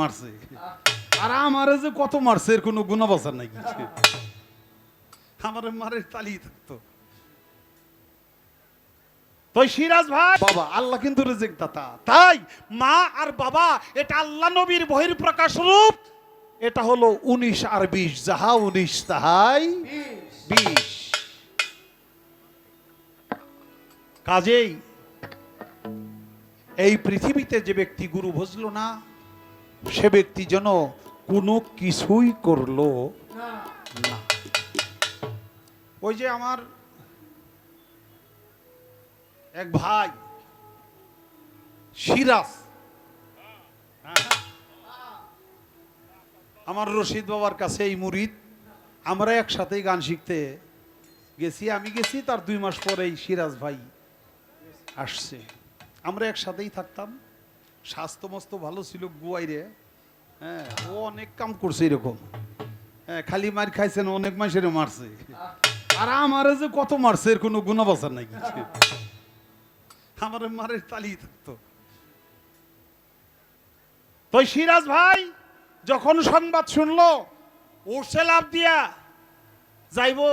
মারছে। আর যে কত মারছে, এর কোনো নাই আমার মারের তালিয়ে থাকতো। সিরাজ ভাই, বাবা, আল্লাহ কিন্তু রেজেক দাতা তাই মা আর বাবা, এটা আল্লাহ নবীর বহির প্রকাশ রূপ। এটা হলো উনিশ আর বিশ। যাহা উনিশ, তাহাই বিশ। কাজেই এই পৃথিবীতে যে ব্যক্তি গুরু ভজল না সে ব্যক্তি যেন কোনো কিছুই করল না। ওই যে আমার এক ভাই, সিরাজ। আমার রশিদ বাবার কাছে এই মুরিদ, আমরা একসাথেই গান শিখতে গেছি। আমি গেছি, তার দুই মাস পরেই সিরাজ ভাই আসছে। আমরা একসাথেই থাকতাম। স্বাস্থ্য মস্ত ভালো ছিল গুয়াইরে। হ্যাঁ ও অনেক কাম করছে এরকম। হ্যাঁ খালি মার খাইছেন অনেক মাসের মারছে। আর আমারে যে কত মারছে, এর কোনো গুণাবাসার নাই আমার মারের তালিয়ে থাকতো। তো সিরাজ ভাই, যখন সংবাদ শুনলো উঠছে লাভ দিয়া যাইবো।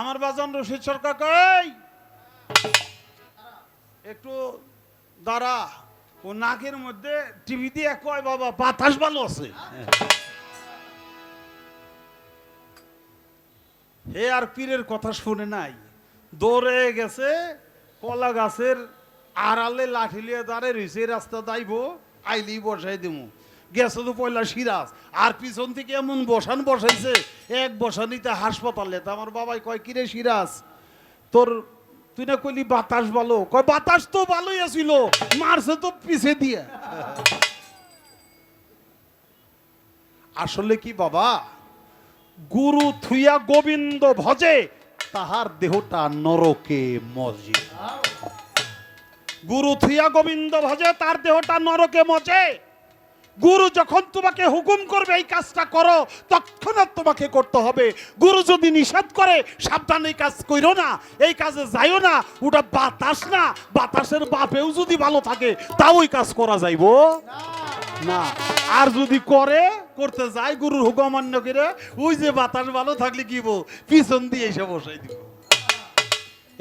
আমার বাজন রশিদ সরকার একটু দাঁড়া। ও নাকের মধ্যে টিভি দিয়ে কয়, বাবা, বাতাস ভালো আছে? হে আর পীরের কথা শুনে নাই। দৌড়ে গেছে, কলা গাছের আড়ালে লাঠি লিয়ে দাঁড়ে রয়েছে রাস্তা দাইব আইলি বসাই দিমু। গেছে তো পয়লা সিরাজ, আর পিছন থেকে এমন বসান বসাইছে, এক বসানিতে হাসপাতালে। তা আমার বাবাই কয়, কিরে সিরাজ, তোর তুই না কইলি বাতাস ভালো। কয়, বাতাস তো ভালোই আছিল। মারছে তো পিছে দিয়ে। আসলে কি বাবা? গুরু থুইয়া গোবিন্দ ভজে, তাহার দেহটা নরকে মজে। গুরু থুইয়া গোবিন্দ ভজে, তার দেহটা নরকে মজে। গুরু যখন তোমাকে হুকুম করবে এই কাজটা করো, তৎক্ষণাৎ তোমাকে করতে হবে। গুরু যদি নিষেধ করে, সাবধান এই কাজ করো না, এই কাজে যাইও না, ওটা বাতাস না, বাতাসের বাপেও যদি ভালো থাকে, তাও ওই কাজ করা যাইবো? না। আর যদি করে, করতে যায় গুরুর হুকুম অমান্য করে, ওই যে বাতাস ভালো থাকলে কি পিছন দিয়ে এসে বসাই দিব।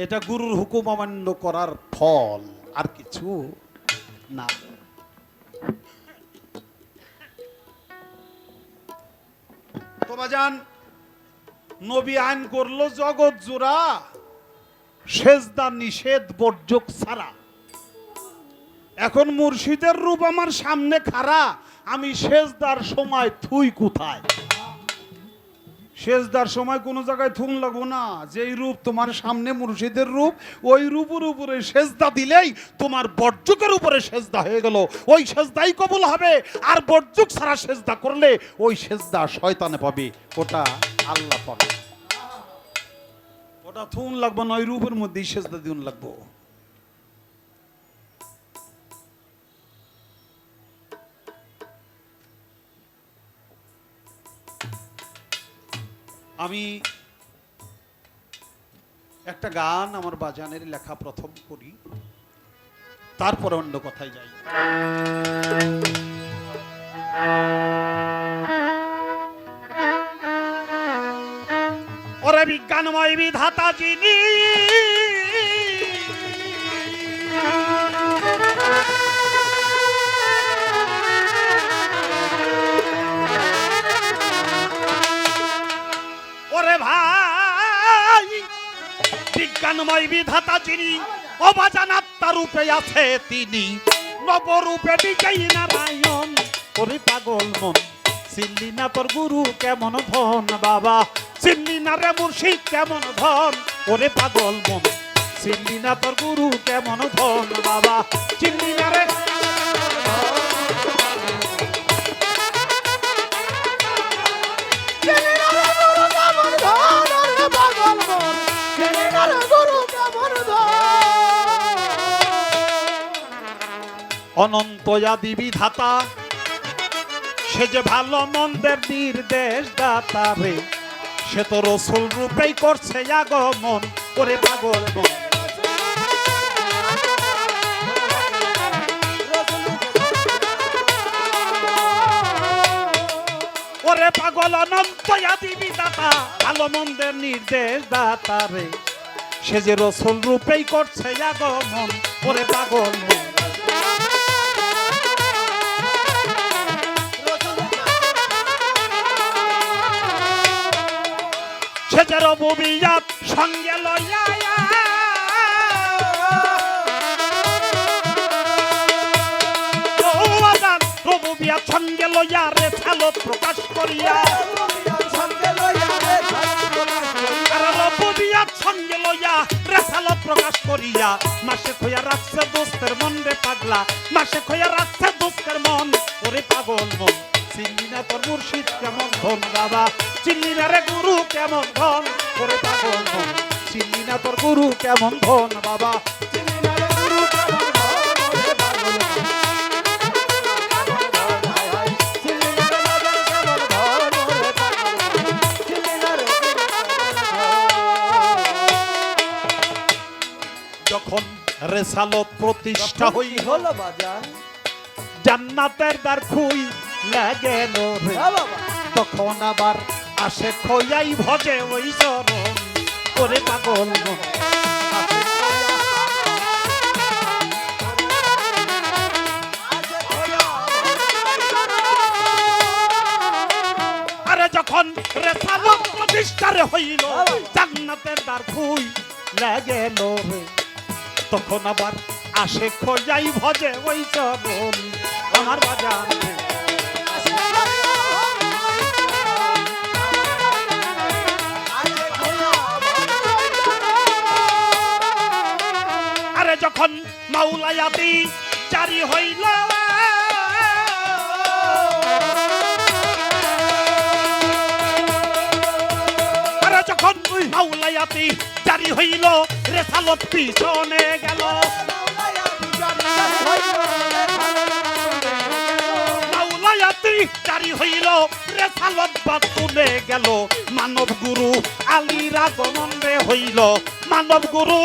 এটা গুরুর হুকুম অমান্য করার ফল, আর কিছু না। তোমা যান, নবী আইন করল জগৎ জোড়া, সেজদা নিষেধ বর্জক ছাড়া এখন মুর্শিদের রূপ আমার সামনে খাড়া, আমি সেজদার সময় থুই কোথায়? সেজদার সময় কোনো জায়গায় থুম লাগবো না। যেই রূপ তোমার সামনে মুর্শিদের রূপ, ওই রূপের উপরে সেজদা দিলেই তোমার বর্জকের উপরে সেজদা হয়ে গেল। ওই সেজদাই কবুল হবে, আর বর্জক ছাড়া সেজদা করলে ওই সেজদা শয়তানে পাবে। ওটা আল্লাহ পাবে ওটা থুন লাগবো না, ওই রূপের মধ্যেই সেজদা দিন লাগবো। আমি একটা গান আমার বাজানের লেখা প্রথম করি, তারপরে অন্য কথায় যাই। ওরে বিজ্ঞানময় বিধাতা যিনি বিজ্ঞানময় বিধাতা যিনি, অবাজানাত্মা রূপে আছে তিনি। নবরূপে বিজয়ী নারায়ণ, ওরে পাগল মন চিল্লি না তোর গুরু কেমন ধন বাবা? চিল্লি না রে মুর্শিদ কেমন ধন, ওরে পাগল মন চিল্লি না তোর গুরু কেমন ধন বাবা? অনন্ত আদি বিধাতা সে যে ভালো মন্দের নির্দেশ দাতা রে, সে তো রসুল রূপেই করছে আগমন। ওরে পাগল মন। ওরে পাগল অনন্ত দিবি দাতা ভালো মন্দের নির্দেশ দাতা রে, সে যে রসুল রূপেই করছে আগমন। ওরে পাগল মন। সে যে রবুবিয়াত সঙ্গে লইয়া রবুবিয়াত সঙ্গে লইয়া রে ছালত প্রকাশ করিয়া। রবুবিয়াত সঙ্গে লইয়া রেসালত প্রকাশ করিয়া। মাসে খইয়া রাখছে দোস্তের মন রে পাগলা। মাসে খইয়া রাখছে দোস্তের মন। ওরে পাগল মন। চিনলি না তোর মুর্শিদ কেমন ধন বাবা? চিনলি না রে গুরু কেমন ধন? ওরে পাগল মন। চিনলি না তোর গুরু কেমন ধন বাবা? ধন বাজার ধন যখন রেসালত প্রতিষ্ঠা হই হলো বাজান? জান্নাতের দ্বার খুই লাগেল রে তখন আবার আসে খইয়াই ভজে ওই চরণ। ওরে পাগল আরে যখন রেসালত প্রতিষ্ঠারে হইল জান্নাতের দ্বার খুই রে তখন আবার আসে খোঁজাই ভজে ওই চরণ। আমার বাজার যখন মাউলায়াতি জারি হইল। আরে যখন মাউলায়াতি জারি হইল রেসালত পিছনে গেল। মাওলায়াতি জারি হইল রেসালত গেল। মানব গুরু আলীর আগমন হইল। মানব গুরু